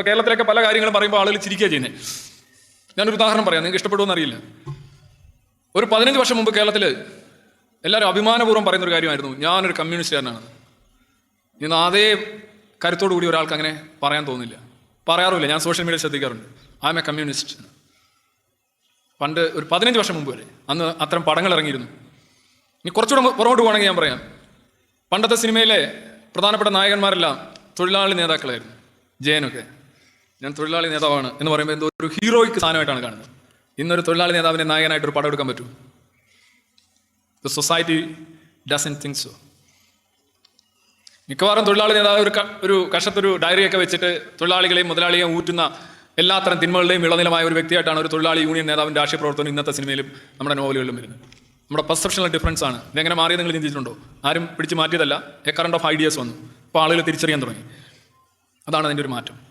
ഇപ്പോൾ കേരളത്തിലൊക്കെ പല കാര്യങ്ങളും പറയുമ്പോൾ ആളുകൾ ചിരിക്കുക ചെയ്യുന്നത് ഞാനൊരു ഉദാഹരണം പറയാം നിങ്ങൾക്ക് ഇഷ്ടപ്പെടുമെന്ന് അറിയില്ല ഒരു പതിനഞ്ച് വർഷം മുമ്പ് കേരളത്തിൽ എല്ലാവരും അഭിമാനപൂർവം പറയുന്ന ഒരു കാര്യമായിരുന്നു. ഞാനൊരു കമ്മ്യൂണിസ്റ്റുകാരനാണ്. ഇന്ന് അതേ കരുത്തോടു കൂടി ഒരാൾക്ക് അങ്ങനെ പറയാൻ തോന്നില്ല. പറയാറുമില്ല ഞാൻ സോഷ്യൽ മീഡിയ ശ്രദ്ധിക്കാറുണ്ട്. ഐ എം എ കമ്മ്യൂണിസ്റ്റ് പണ്ട് ഒരു പതിനഞ്ച് വർഷം മുമ്പ് വരെ അന്ന് അത്തരം പടങ്ങൾ ഇറങ്ങിയിരുന്നു. ഇനി കുറച്ചുകൂടെ പുറകോട്ട് പോകണമെങ്കിൽ ഞാൻ പറയാം. പണ്ടത്തെ സിനിമയിലെ പ്രധാനപ്പെട്ട നായകന്മാരെല്ലാം തൊഴിലാളി നേതാക്കളായിരുന്നു. ജയനൊക്കെ. ഞാൻ തൊഴിലാളി നേതാവാണ് എന്ന് പറയുമ്പോൾ എന്തോ ഒരു ഹീറോയ്ക്ക് സ്ഥാനമായിട്ടാണ് കാണുന്നത്. ഇന്നൊരു തൊഴിലാളി നേതാവിനെ നായകനായിട്ട് ഒരു പടം എടുക്കാൻ പറ്റും the society doesn't think so മിക്കവാറും തൊഴിലാളി നേതാവ് ഒരു ഒരു കഷത്തൊരു ഡയറിയൊക്കെ വെച്ചിട്ട് തൊഴിലാളികളെയും മുതലാളിയെയും ഊറ്റുന്ന എല്ലാത്തരം തിന്മകളുടെയും ഇളനിലമായ ഒരു വ്യക്തിയായിട്ടാണ് ഒരു തൊഴിലാളി യൂണിയൻ നേതാവിന്റെ രാഷ്ട്രീയ പ്രവർത്തനം ഇന്നത്തെ സിനിമയിലും നമ്മുടെ നോവലുകളിലും വരുന്നത്. നമ്മുടെ പെർസെപ്ഷണൽ ഡിഫറൻസ് ആണ്. ഇതെങ്ങനെ മാറിയത് നിങ്ങൾ ചിന്തിച്ചിട്ടുണ്ടോ? ആരും പിടിച്ച് മാറ്റിയതല്ല. എ കറണ്ട് ഓഫ് ഐഡിയാസ് വന്നു. ഇപ്പോൾ ആളുകൾ തിരിച്ചറിയാൻ തുടങ്ങി. അതാണ് അതിന്റെ ഒരു മാറ്റം.